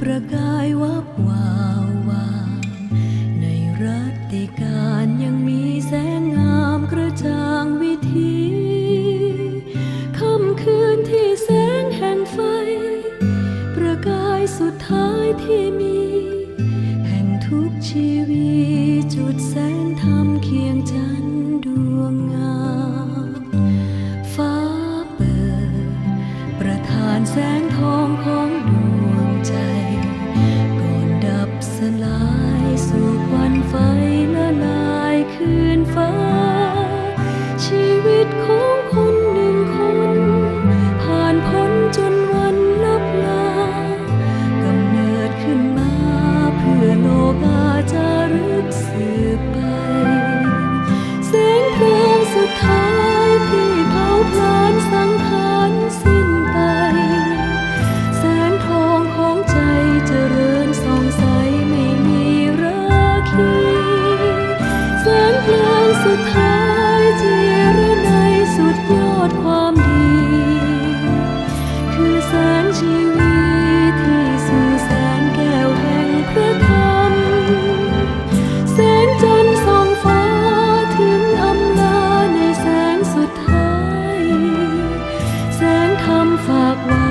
ประกายวับวาววางในรัตติการยังมีแสงงามกระจ่างวิธีค่ำคืนที่แสงแห่งไฟ ประกายสุดท้ายที่มี แห่งทุกชีวีจุดแสงธรรมเคียงจันดวงงามฟ้าเปิด ประทานแสงทองของดวง 在 ฝากไว้